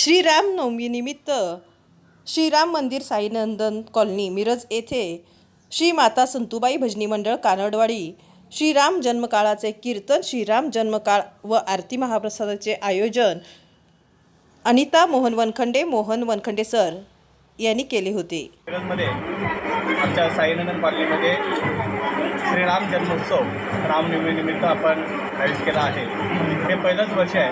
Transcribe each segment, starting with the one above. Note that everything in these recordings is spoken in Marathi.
श्रीरामनवमीनिमित्त श्रीराम मंदिर साईनंदन कॉलनी मिरज येथे श्री माता संतुबाई भजनी मंडळ कानडवाडी. श्रीराम जन्मकाळाचे कीर्तन श्रीराम जन्मकाळ व आरती महाप्रसादाचे आयोजन. अनिता मोहन वनखंडे मोहन वनखंडे सर. यांनी केले होते. आमच्या साईनंदन कॉलनीमध्ये श्रीराम जन्मोत्सव रामनवमीनिमित्त आपण आयोजित केला आहे. हे पहिलंच वर्ष आहे.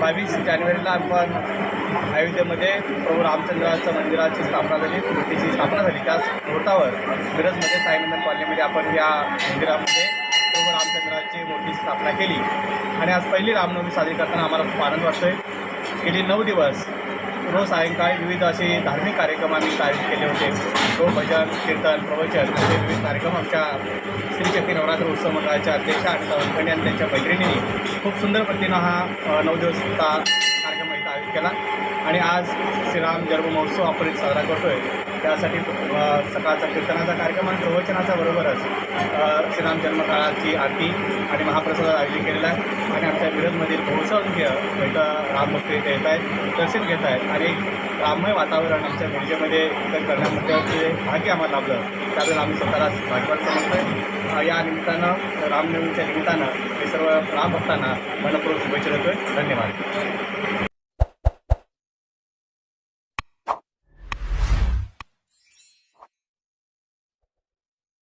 बावीस जानेवारीला आपण अयोध्येमध्ये प्रभू रामचंद्राचं मंदिराची स्थापना झाली. मूर्तीची स्थापना झाली. त्याच मुहूर्तावर मिरजमध्ये साईनंदन कॉलनीमध्ये आपण या मंदिरामध्ये प्रभू रामचंद्राची मूर्ती स्थापना केली. आणि आज पहिली रामनवमी साजरी करताना आम्हाला खूप आनंद वाटतोय. गेली नऊ दिवस रोज सायंकाळी विविध असे धार्मिक कार्यक्रम आम्ही आयोजित केले होते. तो भजन कीर्तन प्रवचन असे विविध कार्यक्रम आमच्या श्रीशक्ती नवरात्र उत्सव मंडळाच्या अध्यक्षा आणि तवंकणी आणि त्यांच्या मैत्रिणींनी खूप सुंदर पद्धतीनं हा नऊ दिवसचा कार्यक्रम इथं आयोजित केला. आणि आज श्रीराम जन्म महोत्सव आपण साजरा करतो आहे त्यासाठी सकाळचा कीर्तनाचा कार्यक्रम आणि प्रवचनाचा बरोबरच श्रीराम जन्मकाळाची आरती आणि महाप्रसाद आयोजित केलेला आहे. आणि आमच्या मिरजमधील बहुसंख्य इथं रामभक्त इथे येत आहेत दर्शन घेत आहेत. आणि राममय वातावरण आमच्या मिरजेमध्ये इतर करण्यामध्ये भाग्य आम्हाला लाभलं. त्याबद्दल आम्ही स्वतःला भाग्यवान समजतो आहे या निमित्तानं रामनवमीच्या निमित्तानं मी सर्व रामभक्तांना मनपूर्वक शुभेच्छा देतो आहे धन्यवाद.